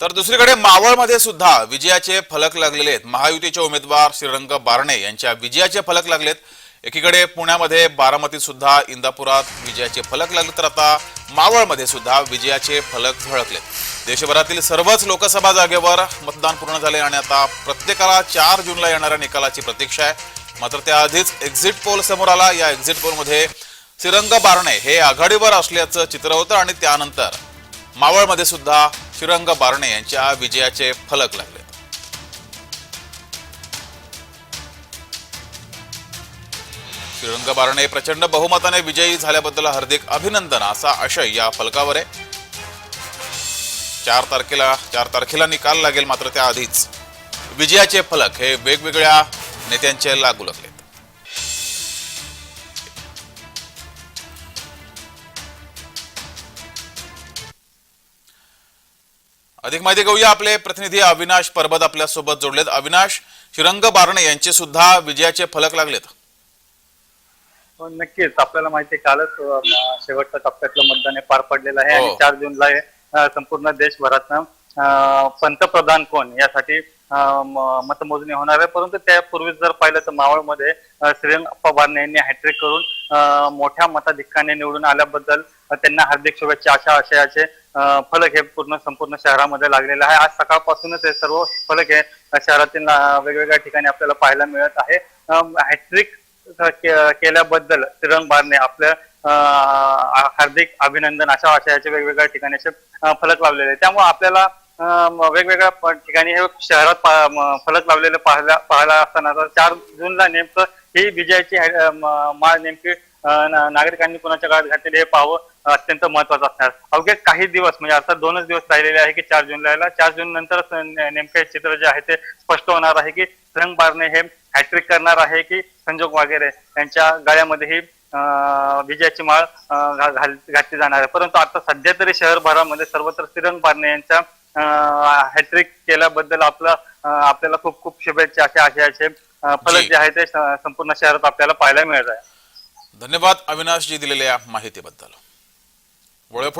तर दुसरीकडे मावळमध्ये सुद्धा विजयाचे फलक लागलेले आहेत. महायुतीचे उमेदवार श्रीरंग बारणे यांच्या विजयाचे फलक लागलेत. एकीकडे पुण्यामध्ये बारामतीत सुद्धा इंदापुरात विजयाचे फलक लागले तर आता मावळमध्ये सुद्धा विजयाचे फलक झळकलेत. देशभरातील सर्वच लोकसभा जागेवर मतदान पूर्ण झाले आणि आता प्रत्येकाला चार जूनला येणाऱ्या निकालाची प्रतीक्षा आहे. मात्र त्याआधीच एक्झिट पोल समोर आला. या एक्झिट पोलमध्ये श्रीरंग बारणे हे आघाडीवर असल्याचं चित्र होतं आणि त्यानंतर मावळमध्ये सुद्धा श्रीरंग बारणे यांच्या विजयाचे फलक लागले. श्रीरंग बारणे प्रचंड बहुमताने विजयी झाल्याबद्दल हार्दिक अभिनंदन असा आशय या फलकावर आहे. चार तारखेला चार तारखेला निकाल लागेल मात्र त्याआधीच. विजयाचे फलक हे वेगवेगळ्या नेत्यांचे लागू लागलेत. अधिक माहिती घेऊया आपले प्रतिनिधी अविनाश परबत आपल्यासोबत जोडलेत. अविनाश श्रीरंग बारणे यांचे सुद्धा विजयाचे फलक लागलेत. हो, नक्कीच. आपल्याला माहिती कालच शेवटच्या टप्प्यातलं मतदान हे पार पडलेलं आहे हो. आणि चार जूनला हे, संपूर्ण देशभरातनं अ, पंतप्रधान कोण यासाठी मतमोजणी होणार आहे. परंतु त्यापूर्वी जर पाहिलं तर मावळमध्ये श्रीरंग पवार यांनी हॅट्रिक करून मोठ्या मताधिक्याने निवडून आल्याबद्दल त्यांना हार्दिक शुभेच्छा. अशा आशयाचे फलक हे पूर्ण संपूर्ण शहरामध्ये लागलेले आहे आज सकाळपासूनच हे सर्व फलक हे शहरातील वेगवेगळ्या ठिकाणी आपल्याला पाहायला मिळत आहे हॅट्रिक केल्याबद्दल श्रीरंग बारने आपल्या हार्दिक अभिनंदन अशा आशयाचे वेगवेगळ्या ठिकाणी असे फलक लावलेले आहेत. त्यामुळे आपल्याला वेगवेगळ्या ठिकाणी हे शहरात फलक लावलेले पाहायला पाहायला असताना चार जूनला नेमकं ही विजयाची माळ नेमकी नागरिकांनी कुणाच्या काळात घातलेली हे पाहावं अत्यंत महत्वाचं असणार. अवघे काही दिवस म्हणजे अर्थात दोनच दिवस राहिलेले आहे की चार जूनला चार जून नंतरच ने- नेमकं चित्र जे आहे ते स्पष्ट होणार आहे की श्रीरंग बारने हे हॅट्रिक करणार आहे की संजोग वगैरे यांच्या गळ्यामध्ये ही अं, विजयाची माळ घातली जाणार आहे. परंतु आता सध्या तरी शहरभरामध्ये सर्वत्र श्रीरंग बारणे यांच्या हॅट्रिक केल्याबद्दल आपलं आपल्याला खूप खूप शुभेच्छा अशा आशयाचे फलक जी. जे आहे ते संपूर्ण शहरात आपल्याला पाहायला मिळत आहे. धन्यवाद अविनाशजी दिलेल्या माहितीबद्दल. Volvió